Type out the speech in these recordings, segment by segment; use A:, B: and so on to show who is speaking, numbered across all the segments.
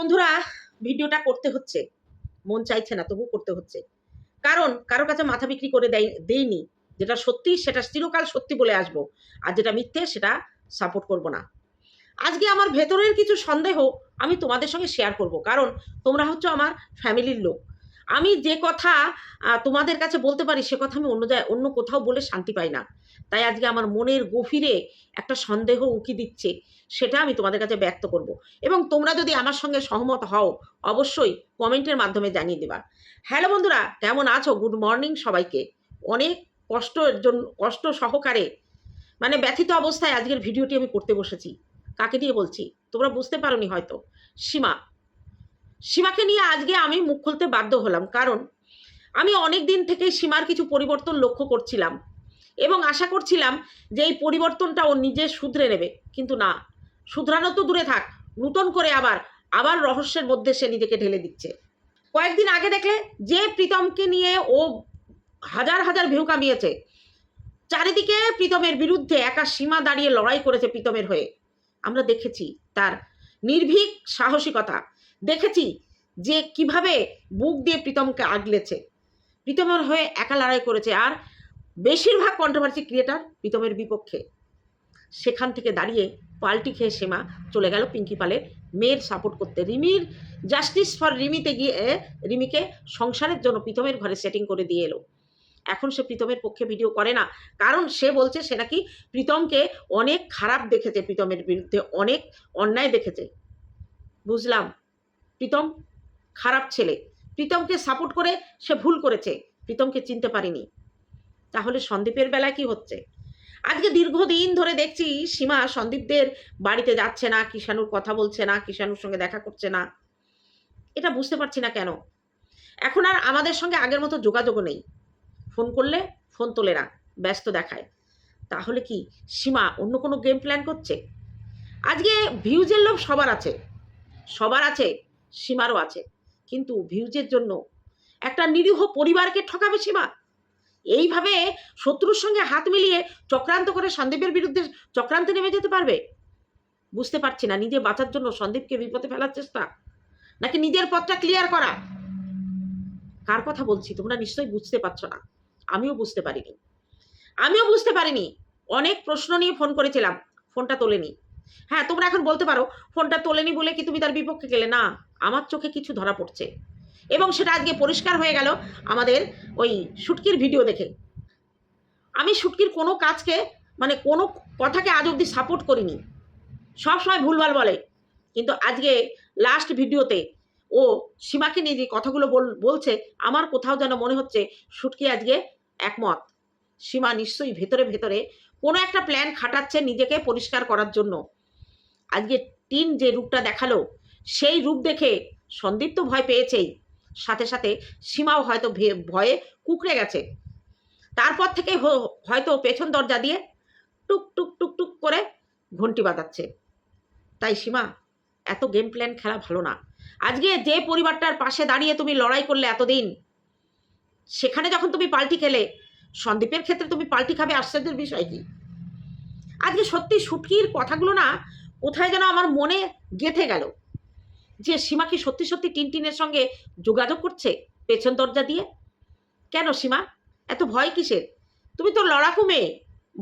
A: বন্ধুরা, ভিডিওটা করতে হচ্ছে। মন চাইছে না তবু করতে হচ্ছে। কারণ, কারও কাছে মাথা বিক্রি করে দেয়, দেইনি। যেটা সত্যি, সেটা চিরকাল সত্যি বলে আসব। আর যেটা মিথ্যে, সেটা সাপোর্ট করব না। আজকে আমার ভেতরের কিছু সন্দেহ আমি তোমাদের সঙ্গে শেয়ার করব। কারণ, তোমরা হচ্ছে আমার ফ্যামিলির লোক। আমি যে কথা তোমাদের কাছে বলতে পারি, সে কথা আমি অন্য জায়গায় অন্য কোথাও বলে শান্তি পাই না। তাই আজকে আমার মনের গভীরে একটা সন্দেহ উকি দিচ্ছে, সেটা আমি তোমাদের কাছে ব্যক্ত করব। এবং তোমরা যদি আমার সঙ্গে সহমত হও, অবশ্যই কমেন্টের মাধ্যমে জানিয়ে দেবা। হ্যালো বন্ধুরা, কেমন আছো? গুড মর্নিং সবাইকে। অনেক কষ্টের জন্য কষ্ট সহকারে মানে ব্যথিত অবস্থায় আজকের ভিডিওটি আমি করতে বসেছি। কাকে দিয়ে বলছি? তোমরা বুঝতে পারোনি হয়তো। সীমা। সীমাকে নিয়ে আজকে আমি মুখ খুলতে বাধ্য হলাম। কারণ, আমি অনেক দিন থেকে সীমার কিছু পরিবর্তন লক্ষ্য করছিলাম। এবং আশা করছিলাম যে এই পরিবর্তনটা ও নিজে শুধরে নেবে। কিন্তু না, শুধরানো তো দূরে থাক, নূতন করে আবার আবার রহস্যের মধ্যে সে নিজেকে ঢেলে দিচ্ছে। কয়েকদিন আগে দেখলে যে প্রীতমকে নিয়ে ও হাজার হাজার ভিউ কামিয়েছে, চারিদিকে প্রীতমের বিরুদ্ধে একা সীমা দাঁড়িয়ে লড়াই করেছে প্রীতমের হয়ে। আমরা দেখেছি তার নির্ভীক সাহসিকতা, দেখেছি যে কীভাবে বুক দিয়ে প্রীতমকে আগলেছে। প্রীতমের হয়ে একা লড়াই করেছে আর বেশিরভাগ কন্ট্রোভার্সি ক্রিয়েটার প্রীতমের বিপক্ষে। সেখান থেকে দাঁড়িয়ে পাল্টি খেয়ে সেমা চলে গেল পিঙ্কি পালের মেয়ের সাপোর্ট করতে। রিমির জাস্টিস ফর রিমিতে গিয়ে, রিমিকে সংসারের জন্য প্রীতমের ঘরে সেটিং করে দিয়ে এলো। এখন সে প্রীতমের পক্ষে ভিডিও করে না। কারণ সে বলছে সে নাকি প্রীতমকে অনেক খারাপ দেখেছে, প্রীতমের বিরুদ্ধে অনেক অন্যায় দেখেছে। বুঝলাম, প্রীতম খারাপ ছেলে। প্রীতমকে সাপোর্ট করে সে ভুল করেছে। প্রীতমকে চিনতে পারিনি। তাহলে সন্দীপের বেলায় কি হচ্ছে? আজকে দীর্ঘদিন ধরে দেখছি সীমা সন্দীপদের বাড়িতে যাচ্ছে না, কিষাণুর কথা বলছে না, কিষাণুর সঙ্গে দেখা করছে না। এটা বুঝতে পারছি না কেন? এখন আর আমাদের সঙ্গে আগের মতো যোগাযোগও নেই। ফোন করলে ফোন তোলে না, ব্যস্ত দেখায়। তাহলে কি সীমা অন্য কোনো গেম প্ল্যান করছে? আজকে ভিউজের লোভ সবার আছে সবার আছে, সীমারও আছে। কিন্তু ভিউজের জন্য একটা নিরীহ পরিবারকে ঠকাবে সীমা? এইভাবে শত্রুর সঙ্গে হাত মিলিয়ে চক্রান্ত করে সন্দীপের বিরুদ্ধে চক্রান্তে নেমে যেতে পারবে? বুঝতে পারছি না। নিজে বাঁচার জন্য সন্দীপকে বিপদে ফেলার চেষ্টা? নাকি নিজের পথটা ক্লিয়ার করা? কার কথা বলছি? তোমরা নিশ্চয়ই বুঝতে পারছ না। আমিও বুঝতে পারিনি। আমিও বুঝতে পারিনি। অনেক প্রশ্ন নিয়ে ফোন করেছিলাম। ফোনটা তোলেনি। হ্যাঁ তোমরা এখন বলতে পারো, ফোনটা তোলেনি বলে কি তুমি তার বিপক্ষে গেলে না, আমার চোখে কিছু ধরা পড়ছে। এবং সেটা আজকে পরিষ্কার হয়ে গেল আমাদের ওই শুটকির ভিডিও দেখে। আমি শুটকির কোনো কাজকে মানে কোনো কথাকে আজ অবধি সাপোর্ট করিনি। সবসময় ভুলভাল বলে। কিন্তু আজকে লাস্ট ভিডিওতে ও সীমাকে নিয়ে যে কথাগুলো বল- বলছে, আমার কোথাও যেন মনে হচ্ছে শুটকি আজকে একমত। সীমা নিশ্চয়ই ভেতরে ভেতরে কোনো একটা প্ল্যান খাটাচ্ছে নিজেকে পরিষ্কার করার জন্য। আজকে টিন যে রূপটা দেখাল, সেই রূপ দেখে সন্দীপ তো ভয় পেয়েছেই। সাথে সাথে সীমাও হয়তো ভয়ে কুকড়ে গেছে। তারপর থেকে হয়তো পেছন দরজা দিয়ে টুক টুক টুক টুক করে ঘন্টি বাজাচ্ছে। তাই সীমা, এত গেম প্ল্যান খেলা ভালো না। আজকে যে পরিবারটার পাশে দাঁড়িয়ে তুমি লড়াই করলে এতদিন, সেখানে যখন তুমি পাল্টি খেলে, সন্দীপের ক্ষেত্রে তুমি পাল্টি খাবে আশ্চর্যের বিষয় কি? আজকে সত্যি সুটকির কথাগুলো না কোথায় যেন আমার মনে গেঁথে গেল। যে সীমা কি সত্যি সত্যি টিনটিনের সঙ্গে যোগাযোগ করছে পেছন দরজা দিয়ে? কেন সীমা? এত ভয় কিসের? তুমি তো লড়াকু মেয়ে,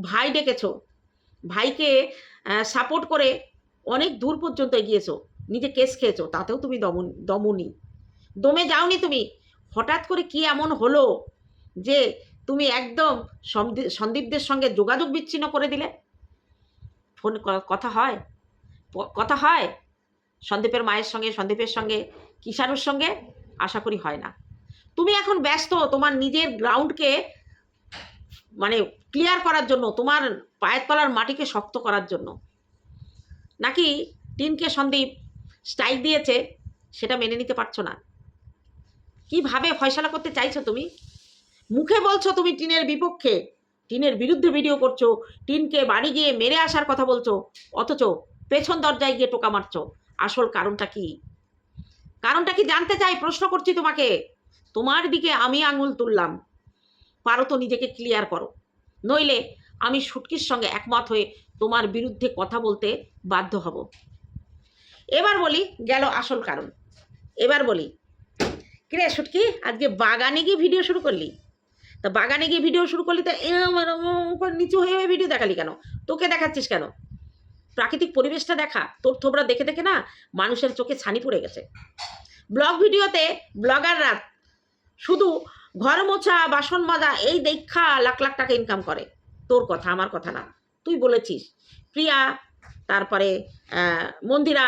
A: ভাই ডেকেছো। ভাইকে সাপোর্ট করে অনেক দূর পর্যন্ত এগিয়েছো। নিজে কেস খেয়েছো, তাতেও তুমি দমন, দমনি। দমে যাওনি তুমি। হঠাৎ করে কি এমন হলো যে তুমি একদম সন্দীপদের সঙ্গে যোগাযোগ বিচ্ছিন্ন করে দিলে? ফোন কথা হয়? কথা হয়? সন্দীপের মায়ের সঙ্গে, সন্দীপের সঙ্গে, কিষাণুর সঙ্গে আশা করি হয় না। তুমি এখন ব্যস্ত, তোমার নিজের গ্রাউন্ডকে মানে ক্লিয়ার করার জন্য, তোমার পায়ের তলার মাটিকে শক্ত করার জন্য। নাকি টিনকে সন্দীপ স্ট্রাইক দিয়েছে, সেটা মেনে নিতে পারছ না? কীভাবে ফয়সালা করতে চাইছো তুমি? মুখে বলছো তুমি টিনের বিপক্ষে, টিনের বিরুদ্ধে ভিডিও করছ, টিনকে বাড়ি গিয়ে মেরে আসার কথা বলছো, অথচ পেছন দরজায় গিয়ে টোকা মারছো। আসল কারণটা কি? কারণটা কি জানতে চাই? প্রশ্ন করছি তোমাকে। তোমার দিকে আমি আঙুল তুললাম। পারো তো নিজেকে ক্লিয়ার করো। নইলে আমি শুটকির সঙ্গে একমত হয়ে তোমার বিরুদ্ধে কথা বলতে বাধ্য হব। এবার বলি, গেল আসল কারণ। এবার বলি, কিরে সুটকি, আজকে বাগানে গিয়ে ভিডিও শুরু করলি? তা বাগানে গিয়ে ভিডিও শুরু করলি, তা নিচু হয়ে ভিডিও দেখালি কেন? তোকে দেখাচ্ছিস কেন? প্রাকৃতিক পরিবেশটা দেখা তোর থোবরা দেখে দেখে না মানুষের চোখে ছানি পড়ে গেছে। ব্লগ ভিডিওতে ব্লগাররা শুধু ঘর মোছা, বাসন মাজা, এই দেখা লাখ লাখ টাকা ইনকাম করে। তোর কথা, আমার কথা না, তুই বলেছিস। প্রিয়া, তারপরে মন্দিরা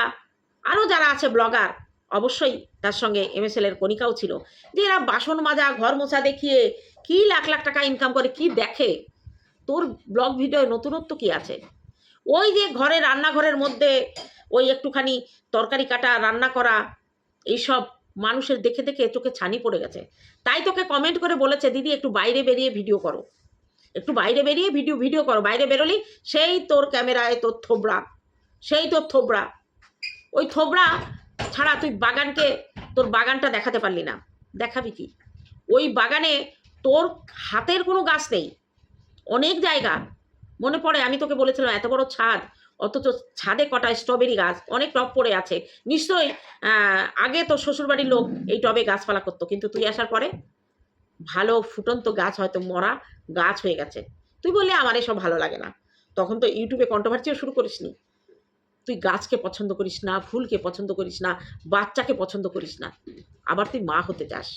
A: আরও যারা আছে ব্লগার, অবশ্যই তার সঙ্গে এম এমএসএল এর কণিকাও ছিল, যে এরা বাসন মাজা, ঘর মোছা দেখিয়ে কি লাখ লাখ টাকা ইনকাম করে, কি দেখে? তোর ব্লগ ভিডিও নতুনত্ব কি আছে? ওই যে ঘরে রান্নাঘরের মধ্যে ওই একটুখানি তরকারি কাটা, রান্না করা, এইসব মানুষের দেখে দেখে চোখে ছানি পড়ে গেছে। তাই তোকে কমেন্ট করে বলেছে, দিদি, একটু বাইরে বেরিয়ে ভিডিও করো। একটু বাইরে বেরিয়ে ভিডিও ভিডিও করো। বাইরে বেরোলি, সেই তোর ক্যামেরায় তোর থোবড়া, সেই তোর থোবড়া। ওই থোবড়া ছাড়া তুই বাগানকে, তোর বাগানটা দেখাতে পারলি না। দেখাবি কি? ওই বাগানে তোর হাতের কোনো গাছ নেই। অনেক জায়গা মনে পড়ে, আমি তোকে বলেছিলাম, এত বড় ছাদ, অথচ ছাদে কটা স্ট্রবেরি গাছ, অনেক টব পড়ে আছে। নিশ্চয়ই আগে তোর শ্বশুরবাড়ির লোক এই টবে গাছপালা করতো, কিন্তু তুই আসার পরে ভালো ফুটন্ত গাছ হয়তো, মরা গাছ হয়ে গেছে। তুই বললি, আমার এসব ভালো লাগে না। তখন তো ইউটিউবে কন্ট্রোভার্সিও শুরু করিসনি তুই গাছকে পছন্দ করিস না, ফুলকে পছন্দ করিস না, বাচ্চাকে পছন্দ করিস না। আবার তুই মা হতে চাস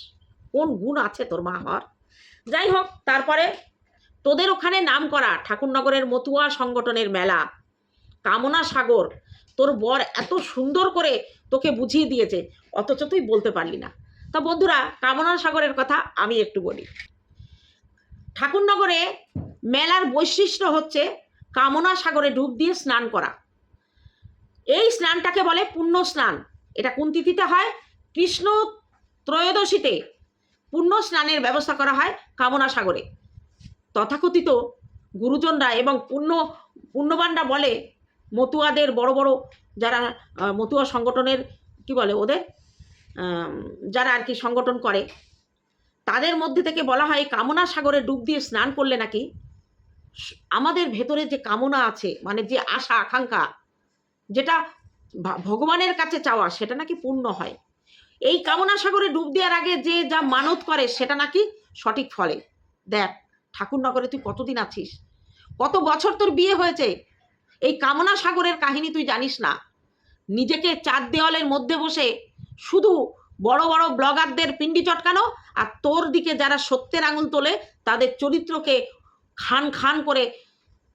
A: কোন গুণ আছে তোর মা হওয়ার? যাই হোক, তারপরে তোদের ওখানে নাম করা ঠাকুরনগরের মতুয়া সংগঠনের মেলা। কামনা সাগর, তোর বর এত সুন্দর করে তোকে বুঝিয়ে দিয়েছে, অথচ তুই বলতে পারলি না। তা বন্ধুরা, কামনা সাগরের কথা আমি একটু বলি। ঠাকুরনগরে মেলার বৈশিষ্ট্য হচ্ছে কামনা সাগরে ডুব দিয়ে স্নান করা। এই স্নানটাকে বলে পুণ্য স্নান। এটা কোন তিথিতে হয়? কৃষ্ণ ত্রয়োদশীতে। পুণ্য স্নানের ব্যবস্থা করা হয় কামনা সাগরে। তথাকথিত গুরুজনরা এবং পুণ্য পুণ্যবানরা বলে, মতুয়াদের বড় বড় যারা মতুয়া সংগঠনের, কি বলে ওদের যারা আর কি সংগঠন করে, তাদের মধ্যে থেকে বলা হয় কামনা সাগরে ডুব দিয়ে স্নান করলে নাকি আমাদের ভেতরে যে কামনা আছে মানে যে আশা, আকাঙ্ক্ষা, যেটা ভগবানের কাছে চাওয়া, সেটা নাকি পূর্ণ হয়। এই কামনা সাগরে ডুব দেওয়ার আগে যে যা মানত করে, সেটা নাকি সঠিক ফলে। দেখ ঠাকুরনগরে তুই কতদিন আছিস? কত বছর তোর বিয়ে হয়েছে? এই কামনা সাগরের কাহিনী তুই জানিস না? নিজেকে চার দেওয়ালের মধ্যে বসে শুধু বড় বড় ব্লগারদের পিন্ডি চটকানো আর তোর দিকে যারা সত্যের আঙুল তোলে, তাদের চরিত্রকে খান খান করে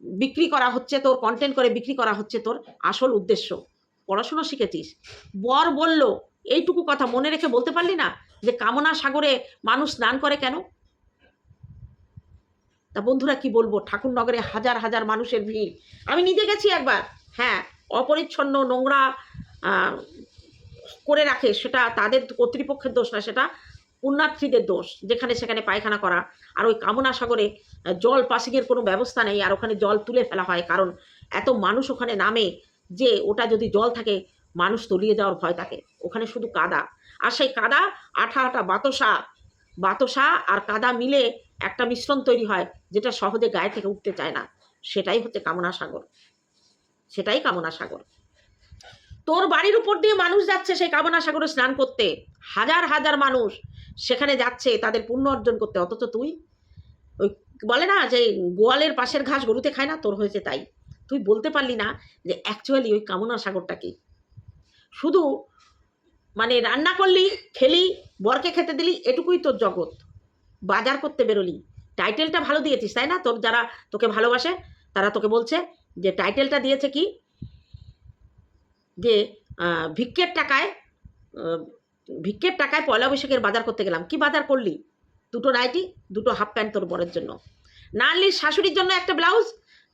A: বিক্রি করা হচ্ছে তোর কন্টেন্ট করে বিক্রি করা হচ্ছে তোর আসল উদ্দেশ্য। পড়াশুনো শিখেছিস। বর বলল, এইটুকু কথা মনে রেখে বলতে পারলি না যে কামনা সাগরে মানুষ স্নান করে কেন? তা বন্ধুরা কি বলব? ঠাকুরনগরে হাজার হাজার মানুষের ভিড়। আমি নিজে গেছি একবার। হ্যাঁ অপরিচ্ছন্ন নোংরা করে রাখে, সেটা তাদের কর্তৃপক্ষের দোষ না, সেটা পুণ্যার্থীদের দোষ, যেখানে সেখানে পায়খানা করা। আর ওই কামনা সাগরে জল পাসিংয়ের কোনো ব্যবস্থা নেই, আর ওখানে জল তুলে ফেলা হয়, কারণ এত মানুষ ওখানে নামে যে ওটা যদি জল থাকে, মানুষ তলিয়ে যাওয়ার ভয় থাকে ওখানে শুধু কাদা। আর সেই কাদা আঠা আঠা বাতসা বাতসা আর কাদা মিলে একটা মিশ্রণ তৈরি হয় যেটা সহজে গায়ে থেকে উঠতে চায় না। সেটাই হচ্ছে কামনা সাগর। সেটাই কামনা সাগর। তোর বাড়ির উপর দিয়ে মানুষ যাচ্ছে সেই কামনা সাগরে স্নান করতে। হাজার হাজার মানুষ সেখানে যাচ্ছে তাদের পুণ্য অর্জন করতে। অথচ তুই ওই বলে না যে গোয়ালের পাশের ঘাস গরুতে খায় না? তোর হয়েছে তাই। তুই বলতে পারলি না যে অ্যাকচুয়ালি ওই কামনা সাগরটা কি? শুধু মানে রান্না করলি, খেলি, বরকে খেতে দিলি, এটুকুই তোর জগৎ। বাজার করতে বেরোলি। টাইটেলটা ভালো দিয়েছিস, তাই না? তোর যারা তোকে ভালোবাসে, তারা তোকে বলছে যে টাইটেলটা দিয়েছে কি? যে ভিক্ষের টাকায় ভিক্ষের টাকায় পয়লা বৈশাখের বাজার করতে গেলাম। কি বাজার করলি? দুটো নাইটি, দুটো হাফ প্যান্ট তোর বরের জন্য। না আনলি শাশুড়ির জন্য একটা ব্লাউজ,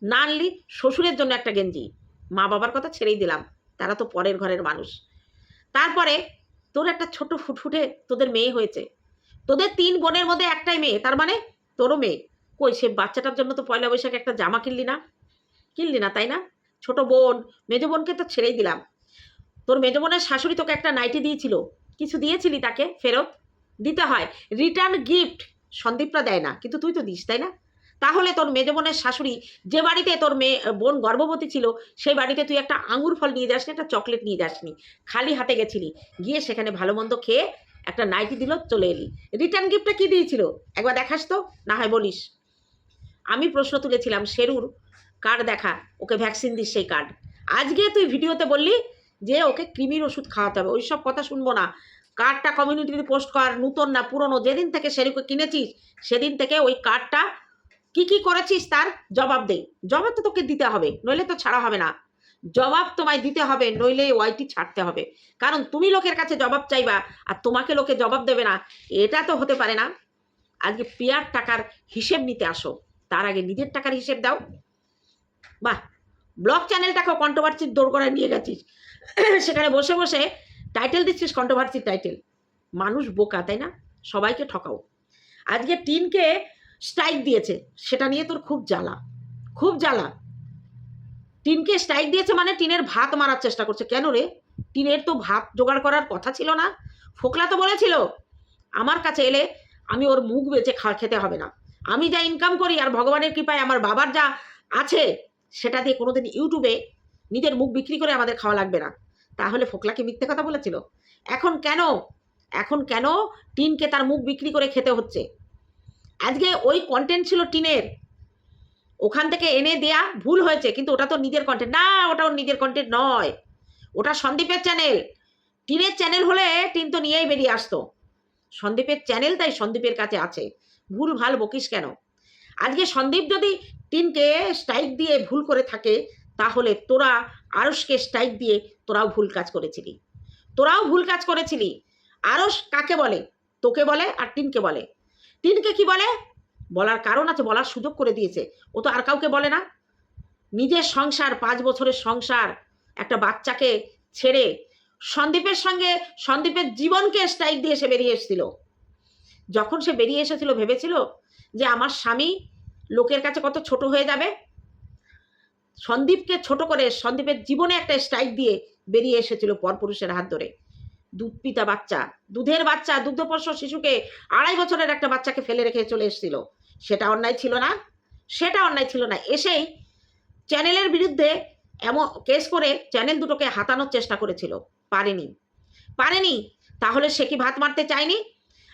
A: না আনলি শ্বশুরের জন্য একটা গেঞ্জি। মা বাবার কথা ছেড়েই দিলাম। তারা তো পরের ঘরের মানুষ। তারপরে তোর একটা ছোট ফুটফুটে তোদের মেয়ে হয়েছে। তোদের তিন বোনের মধ্যে একটাই মেয়ে, তার মানে তোরও মেয়ে। কই, সে বাচ্চাটার জন্য তো পয়লা বৈশাখে একটা জামা কিনলি না? কিনলি না, তাই না? ছোট বোন, মেজো বোনকে তো ছেড়েই দিলাম। তোর মেজো বোনের শাশুড়ি তোকে একটা নাইটি দিয়েছিল। কিছু দিয়েছিলি তাকে ফেরত? দিতে হয়। রিটার্ন গিফট সন্দীপরা দেয় না, কিন্তু তুই তো দিস, তাই না? তাহলে তোর মেজ বোনের শাশুড়ি যে বাড়িতে তোর মেয়ে বোন গর্ভবতী ছিল, সেই বাড়িতে তুই একটা আঙুর ফল নিয়ে যাসনি, একটা চকলেট নিয়ে যাসনি। খালি হাতে গেছিলি। গিয়ে সেখানে ভালো মন্দ খেয়ে একটা নাইটি দিল, চলে এলি। রিটার্ন গিফটটা কি দিয়েছিল? একবার দেখাস তো, না হয় বলিস। আমি প্রশ্ন তুলেছিলাম শেরুর কার্ড দেখা? ওকে ভ্যাকসিন দিস সেই কার্ড আজকে তুই ভিডিওতে বললি যে ওকে কৃমির ওষুধ খাওয়াতে হবে। ওইসব কথা শুনব না। কার্ডটা কমিউনিটিতে পোস্ট কর, নূতন না পুরনো। যেদিন থেকে শেরুকে কিনেছিস, সেদিন থেকে ওই কার্ডটা কি কি করেছিস তার জবাব দে। জবাব তো তোকে দিতে হবে, নইলে তো ছাড়া হবে না। জবাব তোমায় দিতে হবে, নইলে ওয়াইটি ছাড়তে হবে। কারণ তুমি লোকের কাছে জবাব চাইবা, আর তোমাকে লোকে জবাব দেবে না। এটা তো হতে পারে না। আজকে পিয়ার টাকার হিসেব নিতে আসো। তার আগে নিজের টাকার হিসেব দাও। বাহ! ব্লগ চ্যানেলটাকেও কন্ট্রোভার্সির দৌড় করে নিয়ে গেছিস। সেখানে বসে বসে টাইটেল দিচ্ছিস কন্ট্রোভার্সির টাইটেল মানুষ বোকা, তাই না? সবাইকে ঠকাও। আজকে টিনকে স্ট্রাইক দিয়েছে। সেটা নিয়ে তোর খুব জ্বালা। খুব জ্বালা। টিনকে স্ট্রাইক দিয়েছে মানে টিনের ভাত মারার চেষ্টা করছে। কেন রে? টিনের তো ভাত জোগাড় করার কথা ছিল না। ফোকলা তো বলেছিল, আমার কাছে এলে আমি ওর মুখ বেঁচে খা, খেতে হবে না। আমি যা ইনকাম করি আর ভগবানের কৃপায় আমার বাবার যা আছে, সেটা দিয়ে কোনোদিন ইউটিউবে নিজের মুখ বিক্রি করে আমাদের খাওয়া লাগবে না। তাহলে ফোকলাকে মিথ্যে কথা বলেছিল? এখন কেন? এখন কেন টিনকে তার মুখ বিক্রি করে খেতে হচ্ছে? আজকে ওই কন্টেন্ট ছিল টিনের। ওখান থেকে এনে দেয়া ভুল হয়েছে, কিন্তু ওটা তো নিজের কন্টেন্ট না ওটা ওর নিজের কন্টেন্ট নয়। ওটা সন্দীপের চ্যানেল টিনের চ্যানেল হলে টিন তো নিয়েই বেরিয়ে আসতো। সন্দীপের চ্যানেল তাই সন্দীপের কাছে আছে। ভুল ভালো বকিস কেন? আজকে সন্দীপ যদি টিনকে স্ট্রাইক দিয়ে ভুল করে থাকে, তাহলে তোরা আরসকে স্ট্রাইক দিয়ে তোরাও ভুল কাজ করেছিলি। তোরাও ভুল কাজ করেছিলি। আরস কাকে বলে? তোকে বলে আর টিনকে বলে। টিনকে কি বলে? বলার কারণ আছে, বলার সুযোগ করে দিয়েছে। ও তো আর কাউকে বলে না। নিজের সংসার, পাঁচ বছরের সংসার, একটা বাচ্চাকে ছেড়ে সন্দীপের সঙ্গে সন্দীপের জীবনকে স্ট্রাইক দিয়ে সে বেরিয়ে এসেছিল। যখন সে বেরিয়ে এসেছিল, ভেবেছিল যে আমার স্বামী লোকের কাছে কত ছোট হয়ে যাবে। সন্দীপকে ছোট করে সন্দীপের জীবনে একটা স্ট্রাইক দিয়ে বেরিয়ে এসেছিল পরপুরুষের হাত ধরে। দুধ পিতা বাচ্চা। দুধের বাচ্চা, দুগ্ধপোষ্য শিশুকে আড়াই বছরের একটা বাচ্চাকে ফেলে রেখে চলে এসেছিল। সেটা অন্যায় ছিল না। সেটা অন্যায় ছিল না। এসেই চ্যানেলের বিরুদ্ধে এমন কেস করে চ্যানেল দুটোকে হাতানোর চেষ্টা করেছিল। পারেনি। পারেনি। তাহলে সে কি ভাত মারতে চায়নি?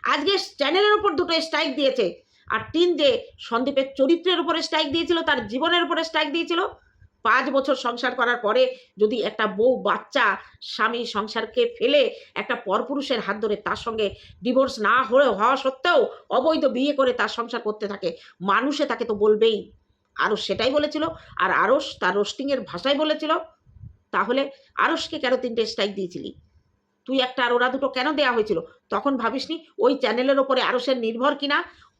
A: আজকে চ্যানেলের উপর দুটো স্ট্রাইক দিয়েছে। আর তিন যে সন্দীপের চরিত্রের উপরে স্ট্রাইক দিয়েছিল, তার জীবনের উপরে স্ট্রাইক দিয়েছিল। পাঁচ বছর সংসার করার পরে যদি একটা বউ, বাচ্চা, স্বামী সংসারকে ফেলে একটা পরপুরুষের হাত ধরে তার সঙ্গে ডিভোর্স না হয়ে হওয়া সত্ত্বেও অবৈধ বিয়ে করে তার সংসার করতে থাকে, মানুষে তাকে তো বলবেই। আরও সেটাই বলেছিল আর আরস তার রোস্টিংয়ের ভাষায় বলেছিল, তাহলে আরসকে কেন তিনটে স্ট্রাইক দিয়েছিলি? তুই একটা আর ওরা দুটো কেন দেওয়া হয়েছিল? তখন ভাবিসনি ওই চ্যানেলের ওপরে আরসের নির্ভর কিনা?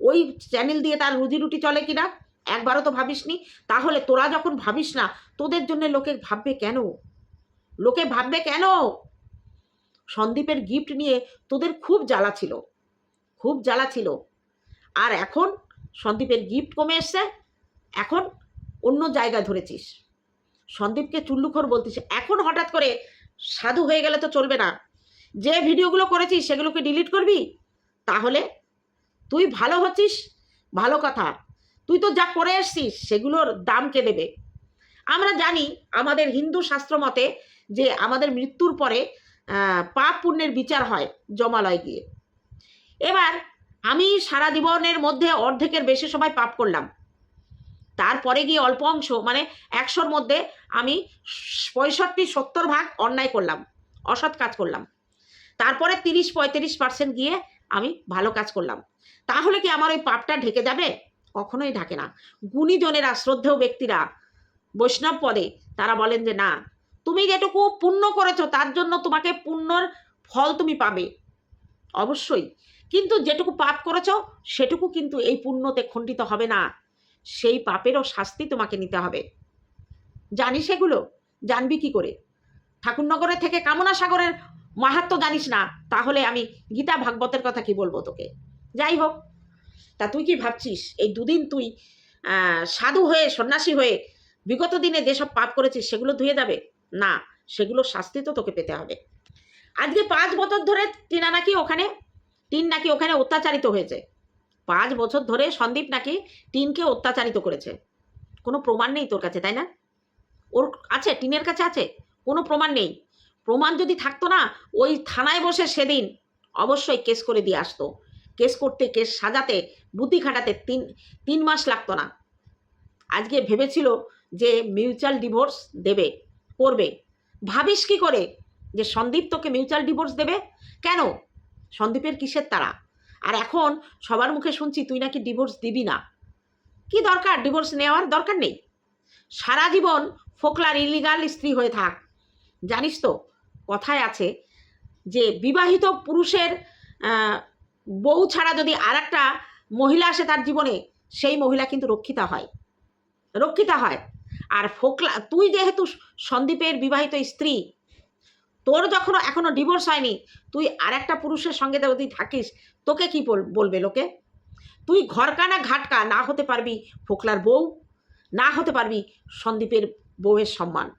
A: ওই চ্যানেল দিয়ে তার রুজি রুটি চলে কিনা? একবারও তো ভাবিসনি? তাহলে তোরা যখন ভাবিস না, তোদের জন্য লোকে ভাববে কেন? লোকে ভাববে কেন? সন্দীপের গিফট নিয়ে তোদের খুব জ্বালা ছিল। খুব জ্বালা ছিল। আর এখন সন্দীপের গিফট কমে এসছে। এখন অন্য জায়গায় ধরেছিস। সন্দীপকে চুল্লুখোর বলতিস, এখন হঠাৎ করে সাধু হয়ে গেলে তো চলবে না। যে ভিডিওগুলো করেছিস সেগুলোকে ডিলিট করবি? তাহলে তুই ভালো হচ্ছিস। ভালো কথা। তুই তো যা করে এসছিস সেগুলোর দাম কে দেবে? আমরা জানি আমাদের হিন্দু শাস্ত্র মতে যে আমাদের মৃত্যুর পরে পাপ পুণ্যের বিচার হয় জমালয় গিয়ে। এবার আমি সারা জীবনের মধ্যে অর্ধেকের বেশি সময় পাপ করলাম। তারপরে গিয়ে অল্প অংশ মানে একশোর মধ্যে আমি পঁয়ষট্টি সত্তর ভাগ অন্যায় করলাম, অসৎ কাজ করলাম। তারপরে তিরিশ পঁয়ত্রিশ পার্সেন্ট গিয়ে আমি ভালো কাজ করলাম। তাহলে কি আমার ওই পাপটা ঢেকে যাবে? কখনোই ঢাকে না। গুণীজনেরা, শ্রদ্ধেয় ব্যক্তিরা বৈষ্ণব পদে তারা বলেন যে, না, তুমি যেটুকু পুণ্য করেছ, তার জন্য তোমাকে পুণ্যর ফল তুমি পাবে। অবশ্যই। কিন্তু যেটুকু পাপ করেছ, সেটুকু কিন্তু এই পুণ্যতে খণ্ডিত হবে না। সেই পাপেরও শাস্তি তোমাকে নিতে হবে। জানিস এগুলো? জানবি কি করে? ঠাকুরনগরের থেকে কামনা সাগরের মাহাত্ম জানিস না? তাহলে আমি গীতা ভাগবতের কথা কি বলব তোকে? যাই হোক তা তুই কি ভাবছিস? এই দুদিন তুই সাধু হয়ে, সন্ন্যাসী হয়ে বিগত দিনে যেসব পাপ করেছিস সেগুলো ধুয়ে যাবে? না সেগুলো শাস্তি তো তোকে পেতে হবে। আজকে পাঁচ বছর ধরে টিনা নাকি ওখানে, টিন নাকি ওখানে অত্যাচারিত হয়েছে। পাঁচ বছর ধরে সন্দীপ নাকি টিনকে অত্যাচারিত করেছে। কোনো প্রমাণ নেই তোর কাছে, তাই না? ওর আছে, টিনের কাছে আছে, কোনো প্রমাণ নেই। প্রমাণ যদি থাকতো না, ওই থানায় বসে সেদিন অবশ্যই কেস করে দিয়ে আসতো। কেস করতে, কেস সাজাতে, বুদ্ধি খাটাতে তিন তিন মাস লাগতো না। আজকে ভেবেছিল যে মিউচুয়াল ডিভোর্স দেবে, করবে। ভাবিস কি করে যে সন্দীপ তোকে মিউচুয়াল ডিভোর্স দেবে? কেন? সন্দীপের কিসের তারা আর এখন সবার মুখে শুনছি তুই নাকি ডিভোর্স দিবি না। কি দরকার ডিভোর্স নেওয়ার দরকার নেই? সারা জীবন ফোকলার ইলিগাল স্ত্রী হয়ে থাক। জানিস তো, কথায় আছে যে বিবাহিত পুরুষের বউ ছাড়া যদি আর একটা মহিলা আসে তার জীবনে, সেই মহিলা কিন্তু রক্ষিতা হয়। রক্ষিতা হয়। আর ফোকলা, তুই যেহেতু সন্দীপের বিবাহিত স্ত্রী, তোর যখন এখনও ডিভোর্স হয়নি, তুই আর একটা পুরুষের সঙ্গে যদি থাকিস, তোকে কি বল- বলবে লোকে? তুই ঘরকা না ঘাটকা, না হতে পারবি ফোকলার বউ, না হতে পারবি সন্দীপের বউয়ের সম্মান।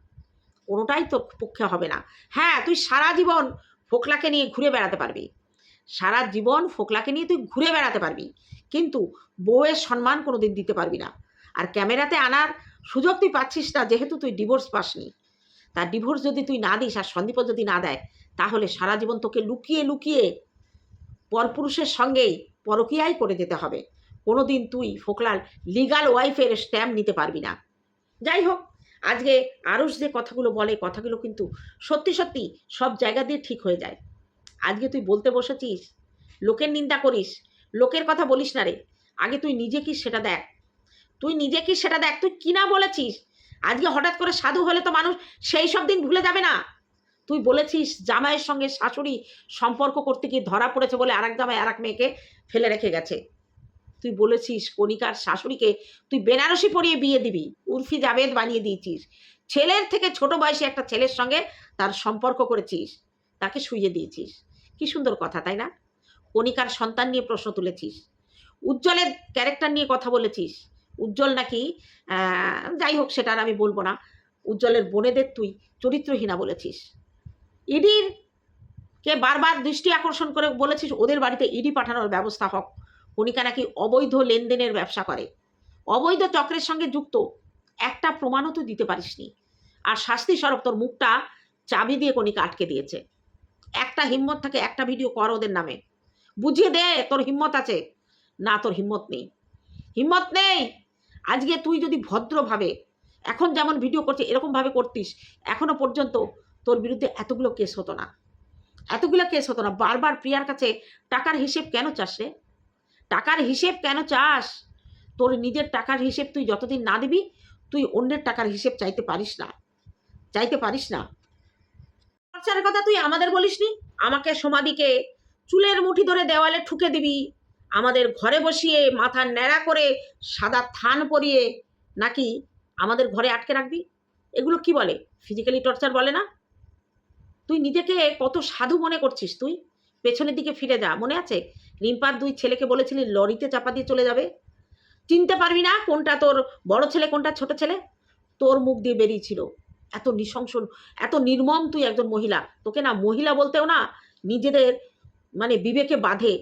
A: কোনোটাই তোর পক্ষে হবে না। হ্যাঁ তুই সারা জীবন ফোকলাকে নিয়ে ঘুরে বেড়াতে পারবি। সারা জীবন ফোকলাকে নিয়ে তুই ঘুরে বেড়াতে পারবি। কিন্তু বউয়ের সম্মান কোনো দিন দিতে পারবি না। আর ক্যামেরাতে আনার সুযোগ তুই পাচ্ছিস না, যেহেতু তুই ডিভোর্স পাসনি। তার ডিভোর্স যদি তুই না দিস আর সন্দীপও যদি না দেয়, তাহলে সারা জীবন তোকে লুকিয়ে লুকিয়ে পরপুরুষের সঙ্গেই পরকীয়াই করে যেতে হবে। কোনো দিন তুই ফোকলার লিগাল ওয়াইফের স্ট্যাম্প নিতে পারবি না। যাই হোক, আজকে আরুষ যে কথাগুলো বলে, কথাগুলো কিন্তু সত্যি সত্যি সব জায়গা দিয়ে ঠিক হয়ে যায়। আজকে তুই বলতে বসেছিস? লোকের নিন্দা করিস। লোকের কথা বলিস না রে। আগে তুই নিজে কি সেটা দেখ। তুই নিজে কি সেটা দেখ? তুই কি না বলেছিস? আজকে হঠাৎ করে সাধু হলে তো মানুষ সেই সব দিন ভুলে যাবে না। তুই বলেছিস জামাইয়ের সঙ্গে শাশুড়ি সম্পর্ক করতে গিয়ে ধরা পড়েছে বলে আরেক জামাই আর এক মেয়েকে ফেলে রেখে গেছে। তুই বলেছিস কণিকার শাশুড়িকে তুই বেনারসি পরিয়ে বিয়ে দিবি। উর্ফি জাবেদ বানিয়ে দিয়েছিস। ছেলের থেকে ছোট বয়সী একটা ছেলের সঙ্গে তার সম্পর্ক করেছিস। তাকে শুইয়ে দিয়েছিস। কি সুন্দর কথা, তাই না? কণিকার সন্তান নিয়ে প্রশ্ন তুলেছিস। উজ্জ্বলের ক্যারেক্টার নিয়ে কথা বলেছিস। উজ্জ্বল নাকি যাই হোক, সেটা আর আমি বলব না। উজ্জ্বলের বোনেদের তুই চরিত্রহীনা বলেছিস। ইডির কে বারবার দৃষ্টি আকর্ষণ করে বলেছিস, ওদের বাড়িতে ইডি পাঠানোর ব্যবস্থা হোক। কণিকা নাকি অবৈধ লেনদেনের ব্যবসা করে। অবৈধ চক্রের সঙ্গে যুক্ত। একটা প্রমাণও তুই দিতে পারিসনি। আর শাস্তি স্বরূপ তোর মুখটা চাবি দিয়ে কণিকা আটকে দিয়েছে। একটা হিম্মত থাকে, একটা ভিডিও কর ওদের নামে। বুঝিয়ে দে, তোর হিম্মত আছে। না, তোর হিম্মত নেই। হিম্মত নেই? আজকে তুই যদি ভদ্রভাবে এখন যেমন ভিডিও করছিস এরকমভাবে করতিস, এখনও পর্যন্ত তোর বিরুদ্ধে এতগুলো কেস হতো না। এতগুলো কেস হতো না। বারবার প্রিয়ার কাছে টাকার হিসেব কেন চাস রে? টাকার হিসেব কেন চাস? তোর নিজের টাকার হিসেব তুই যতদিন না দিবি, তুই অন্যের টাকার হিসেব চাইতে পারিস না। চাইতে পারিস না। খরচার কথা তুই আমাদের বলিসনি? আমাকে সমাধিকে চুলের মুঠি ধরে দেওয়ালে ঠুকে দিবি। আমাদের ঘরে বসিয়ে মাথা ন্যাড়া করে সাদা থান পরিয়ে নাকি আমাদের ঘরে আটকে রাখবি? এগুলো কি বলে? ফিজিক্যালি টর্চার বলে না? তুই নিজেকে কত সাধু মনে করছিস তুই? পেছনের দিকে ফিরে যা, মনে আছে? রিম্পার দুই ছেলেকে বলেছিলি লরিতে চাপা দিয়ে চলে যাবে। চিনতে পারবি না কোনটা তোর বড় ছেলে, কোনটা ছোট ছেলে? তোর মুখ দিয়ে বেরিয়েছিল। এত নৃশংস, এত নির্মম তুই একজন মহিলা। তোকে না মহিলা বলতেও না, নিজেদের মানে বিবেকে বাঁধে।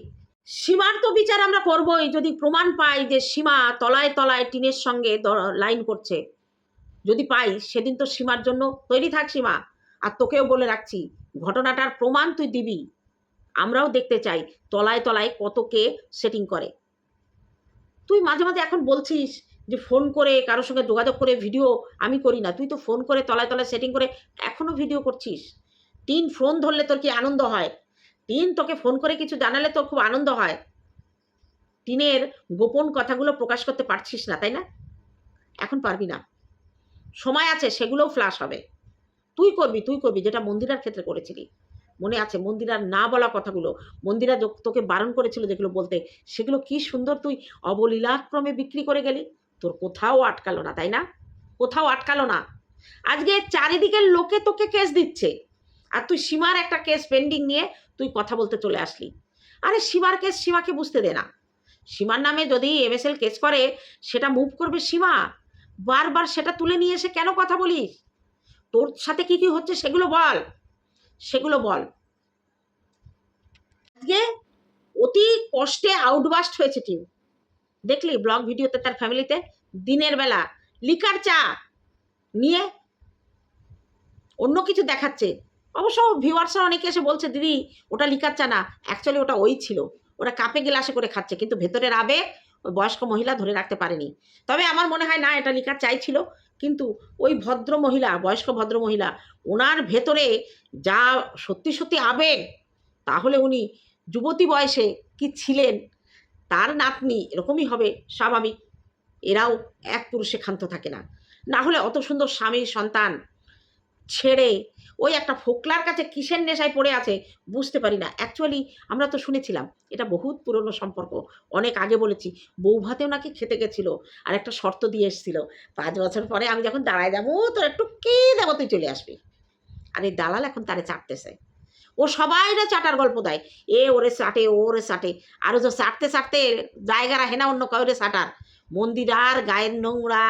A: সীমার তো বিচার আমরা করবই, যদি প্রমাণ পাই যে সীমা তলায় তলায় টিনের সঙ্গে লাইন করছে। যদি পাই, সেদিন তো সীমার জন্য তৈরি থাক সীমা। আর তোকেও বলে রাখছি, ঘটনাটার প্রমাণ তুই দিবি। আমরাও দেখতে চাই, তলায় তলায় কত কে সেটিং করে। তুই মাঝে মাঝে এখন বলছিস যে ফোন করে, কারোর সঙ্গে যোগাযোগ করে ভিডিও আমি করি না। তুই তো ফোন করে, তলায় তলায় সেটিং করে এখনও ভিডিও করছিস। তিন ফোন ধরলে তোর কি আনন্দ হয়? তিন, তোকে ফোন করে কিছু জানালে তোর খুব আনন্দ হয়। টিনের গোপন কথাগুলো প্রকাশ করতে পারছিস না, তাই না? এখন পারবি না। সময় আছে, সেগুলোও ফ্লাশ হবে। তুই করবি তুই করবি, যেটা মন্দিরার ক্ষেত্রে করেছিলি। মনে আছে মন্দিরার না বলা কথাগুলো। মন্দিরা তোকে বারণ করেছিল যেগুলো বলতে। সেগুলো কি সুন্দর তুই অবলীলাক্রমে বিক্রি করে গেলি? তোর কোথাও আটকালো না, তাই না? কোথাও আটকালো না। আজকে চারিদিকের লোকে তোকে কেস দিচ্ছে। আর তুই সীমার একটা কেস পেন্ডিং নিয়ে তুই কথা বলতে চলে আসলি। আরে সীমার কেস সীমাকে বুঝতে দে না। সীমার নামে যদি এমএসএল কেস করে, সেটা মুভ করবে সীমা। বারবার সেটা তুলে নিয়ে এসে কেন কথা বলিস? তোর সাথে কি কি হচ্ছে সেগুলো বল। সেগুলো বল। আজকে অতি কষ্টে আউটবাস্ট হয়েছে টিম। দেখলি ব্লগ ভিডিওতে তার ফ্যামিলিতে দিনের বেলা লিকার চা নিয়ে অন্য কিছু দেখাচ্ছে। অবশ্য ভিউয়ার্সরা অনেকে এসে বলছে, দিদি, ওটা লিকার চা না অ্যাকচুয়ালি ওটা ওই ছিল। ওরা কাপে গ্লাসে করে খাচ্ছে, কিন্তু ভেতরের আবেগ ওই বয়স্ক মহিলা ধরে রাখতে পারেনি। তবে আমার মনে হয়, না, এটা লিকার চাই ছিল, কিন্তু ওই ভদ্র মহিলা, বয়স্ক ভদ্র মহিলা, ওনার ভেতরে যা সত্যি সত্যি আবেগ, তাহলে উনি যুবতী বয়সে কি ছিলেন তার নাতনি এরকমই হবে, স্বাভাবিক। এরাও এক পুরুষে ক্ষান্ত থাকে না। না হলে অত সুন্দর স্বামী সন্তান ছেড়ে ওই একটা ফোকলার কাছে কিসের নেশায় পড়ে আছে বুঝতে পারি না। অ্যাকচুয়ালি আমরা তো শুনেছিলাম, এটা বহুত পুরনো সম্পর্ক। অনেক আগে বলেছি, বউ ভাতেও নাকি খেতে গেছিল আর একটা শর্ত দিয়ে এসেছিল। পাঁচ বছর পরে আমি যখন দাঁড়ায় যাব, তোর একটু কে দেবো তুই চলে আসবি? আর এই দালাল এখন তারে চাটতেছে ও সবাইরা চাটার গল্প দেয়। এ ওরে চাটে, ও ওরে চাটে। আর ও যে চাটতে চাটতে জায়গা রাখে না অন্য কাউরে চাটার। মন্দির আর গায়ের নোংরা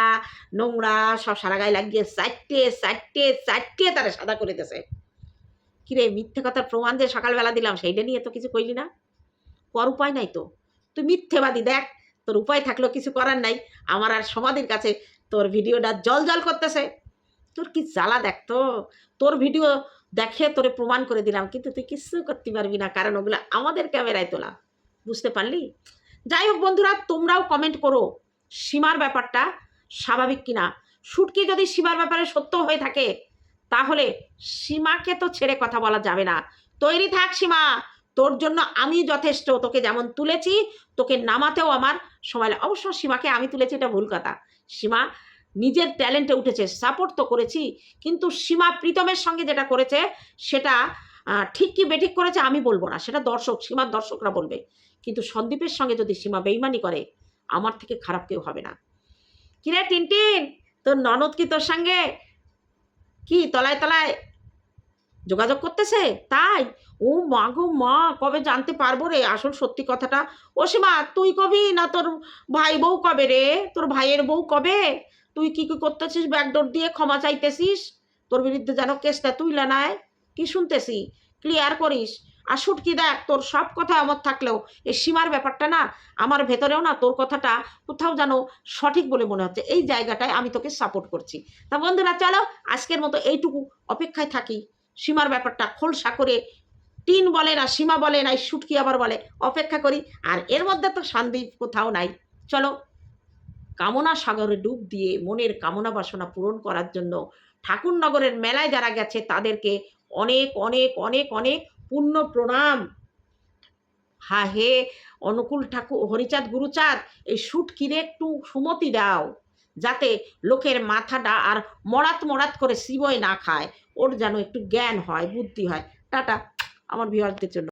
A: নোংরা, সব সারা গায়ে লাগিয়ে চারটে চারটে চারটে তারা সাদা করে দিতেছে কিরে, মিথ্যে কথার প্রমাণ যে সকালবেলা দিলাম, সেইটা নিয়ে তো কিছু কইলি না? কর উপায় নাই তো। তুই মিথ্যেবাদী, দেখ, তোর উপায় থাকলেও কিছু করার নাই। আমার আর সমাধির কাছে তোর ভিডিওটা জল জল করতেছে। তোর কি জ্বালা দেখ তো? তোর ভিডিও দেখে তোরে প্রমাণ করে দিলাম, কিন্তু তুই কিছু করতে পারবি না, কারণ ওগুলো আমাদের ক্যামেরায় তোলা। বুঝতে পারলি? যাই হোক বন্ধুরা, তোমরাও কমেন্ট করো সীমার ব্যাপারটা স্বাভাবিক কিনা। শুটকি যদি সীমার ব্যাপারে সত্য হয়ে থাকে, তাহলে সীমাকে তো ছেড়ে কথা বলা যাবে না। তৈরি থাক সীমা, তোর জন্য আমি যথেষ্ট, তোকে যেমন তুলেছি, তোকে নামাতেও আমার সময় লাগে অবশ্য সীমাকে আমি তুলেছি, এটা ভুল কথা। সীমা নিজের ট্যালেন্টে উঠেছে সাপোর্ট তো করেছি, কিন্তু সীমা প্রীতমের সঙ্গে যেটা করেছে, সেটা ঠিক কি বেঠিক করেছে আমি বলব না, সেটা দর্শক, সীমার দর্শকরা বলবে। কিন্তু সন্দীপের সঙ্গে যদি সীমা বেইমানি করে, আমার থেকে খারাপ কেউ হবে না। কিরে টিনটিন? তোর ননদ কি তোর সঙ্গে? কি, তলায় তলায় যোগাযোগ করতেছে? তাই? ও মা গো মা, কবে জানতে পারব রে? আসল সত্যি কথাটা। ও সীমা, তুই কবি না তোর ভাই বউ কবে রে? তোর ভাইয়ের বউ কবে? তুই কি কি করতেছিস? ব্যাকডোর দিয়ে ক্ষমা চাইতেছিস? তোর বিরুদ্ধে যেন কেসটা তুইলা নেয়? কি শুনতেছি? ক্লিয়ার করিস? আর শুটকি দেখ, তোর সব কথা আমার থাকলেও এই সীমার ব্যাপারটা না আমার ভেতরেও না তোর কথাটা কোথাও যেন সঠিক বলে মনে হচ্ছে। এই জায়গাটায় আমি তোকে সাপোর্ট করছি। তা বন্ধুরা, চলো আজকের মতো এইটুকু অপেক্ষায় থাকি। সীমার ব্যাপারটা খোলসা করে টিন বলে না, সীমা বলে না শুটকি আবার বলে। অপেক্ষা করি, আর এর মধ্যে তো শান্তি কোথাও নাই। চলো কামনা সাগরে ডুব দিয়ে মনের কামনা বাসনা পূরণ করার জন্য ঠাকুরনগরের মেলায় যারা গেছে, তাদেরকে অনেক অনেক অনেক অনেক পুণ্য প্রণাম। হা হে অনুকূল ঠাকুর হরিচাঁদ গুরুচাঁদ, এই শুট কিনে একটু সুমতি দাও, যাতে লোকের মাথাটা আর মরাত মরাত করে শিবয় না খায়। ওর যেন একটু জ্ঞান হয়, বুদ্ধি হয়। টাটা, আমার ভিউয়ারদের জন্য।